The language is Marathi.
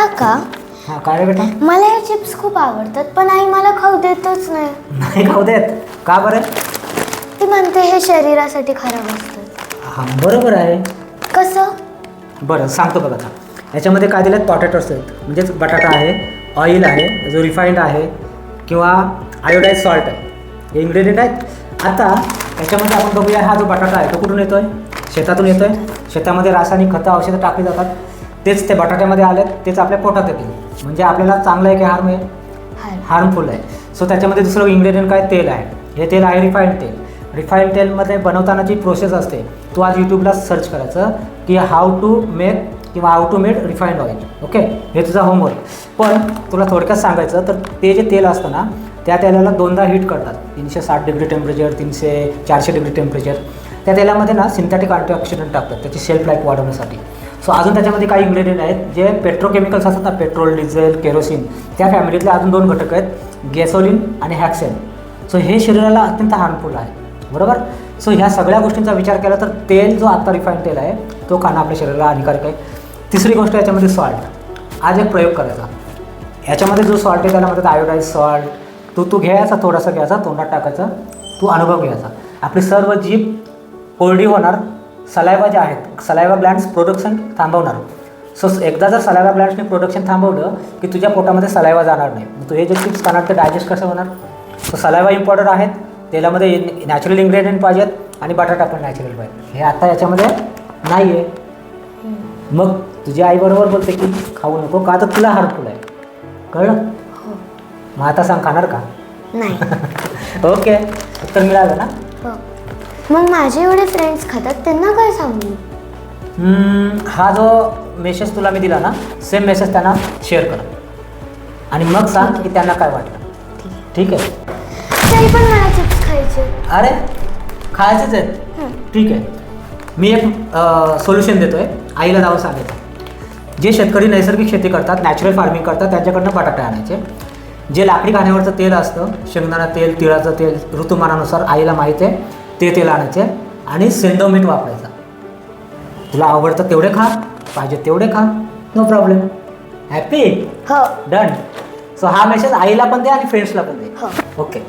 काका हां काय रे बेटा? मला हे चिप्स खूप आवडतात पण आई मला खाऊ देतच नाही. नाही खाऊ देत? का बरं? ती म्हणते हे शरीरासाठी खराब असतात हां बरोबर आहे. कसं? बरं सांगतो बघा आता. याच्यामध्ये काय दिलं पॉटॅटोस आहेत. म्हणजेच बटाटा आहे ऑइल आहे जो रिफाईंड आहे किंवा आयोडाईज सॉल्ट आहे. हे इन्ग्रेडियंट आहेत. आता याच्यामध्ये आपण बघूया हा जो बटाटा आहे तो कुठून येतो आहे शेतातून येतो आहे शेतामध्ये रासायनिक खतं औषधं टाकली जातात. तेच ते बटाट्यामध्ये आलेत तेच आपल्या पोटात येतील. म्हणजे आपल्याला चांगलं आहे की हार्म आहे? हार्मफुल आहे. सो त्याच्यामध्ये दुसरं इन्ग्रेडियंट काय? तेल आहे. हे तेल आहे रिफाईंड तेल. रिफाईंड तेलमध्ये बनवताना जी प्रोसेस असते. तू आज यूट्यूबला सर्च करायचं की हाऊ टू मेक किंवा how to made refined oil okay हे तुझा होमवर्क पण तुला थोडक्यात सांगायचं तर ते जे तेल असतं ना त्या तेलाला दोनदा हीट करतात. तीनशे साठ डिग्री टेम्परेचर तीनशे चारशे डिग्री टेम्परेचर त्या तेलामध्ये ना सिंथेटिक अँटीऑक्सिडंट टाकतात. त्याची शेल्फ लाईफ वाढवण्यासाठी. सो अजून त्याच्यामध्ये काही इन्ग्रेडियंट आहेत जे पेट्रोकेमिकल्स असतात ना पेट्रोल डिझेल केरोसिन त्या फॅमिलीतले अजून दोन घटक आहेत गॅसोलिन आणि हॅक्सेन सो हे शरीराला अत्यंत हार्मफुल आहे. बरोबर? सो ह्या सगळ्या गोष्टींचा विचार केला तर तेल जो आत्ता रिफाईंड तेल आहे तो खाणं आपल्या शरीराला हानिकारक आहे. तिसरी गोष्ट याच्यामध्ये सॉल्ट आज एक प्रयोग करायचा. याच्यामध्ये जो सॉल्ट आहे त्याला म्हणतात आयोडाईज सॉल्ट तू तू घ्यायचा थोडासा घ्यायचा तोंडात टाकायचा तू अनुभव घ्यायचा. आपली सर्व जीभ कोरडी होणार सलायवा जे आहेत सलायवा ग्लँड्स प्रोडक्शन थांबवणार. सो एकदा जर सलायवा ग्लँड्सने प्रोडक्शन थांबवलं की तुझ्या पोटामध्ये सलायवा जाणार नाही. मग तू हे जे चिप्स खाणार ते डायजेस्ट कसं होणार? सो सलायवा इम्पॉर्टंट आहेत. तेलामध्ये नॅचरल इन्ग्रेडियंट पाहिजेत आणि बटाटा पण नॅचरल पाहिजे. हे आता याच्यामध्ये नाही आहे मग तुझी आई बरोबर बोलते की खाऊ नको का तर तुला हार्मफुल आहे. कळलं? हो. मग आता सांग खाणार का? नाही. ओके उत्तर मिळालं ना? हो. मग माझे एवढे फ्रेंड्स खातात त्यांना काय सांगू? हम्म, हा जो मेसेज तुला मी दिला ना सेम मेसेज त्यांना शेअर कर. आणि मग सांग की त्यांना काय वाटलं. ठीक आहे? तरी पण मला चिप्स खायचे. अरे खायचेच आहेत. ठीक आहे. मी एक सोल्युशन देतो आहे आईला जाऊन सांगायचं. जे शेतकरी नैसर्गिक शेती करतात नॅचरल फार्मिंग करतात त्यांच्याकडनं बटाटे आणायचे. जे लाकडी खाण्यावरचं तेल असतं शेंगदाणा तेल तिळाचं तेल ऋतुमानानुसार आईला माहीत आहे. ते तेल आणायचे आणि सेंदो मीठ वापरायचं. तुला आवडतं तेवढे खा पाहिजे तेवढे खा नो प्रॉब्लेम हॅपी हो. डन सो हा मेसेज आईला पण दे आणि फ्रेंड्सला पण दे. हो. ओके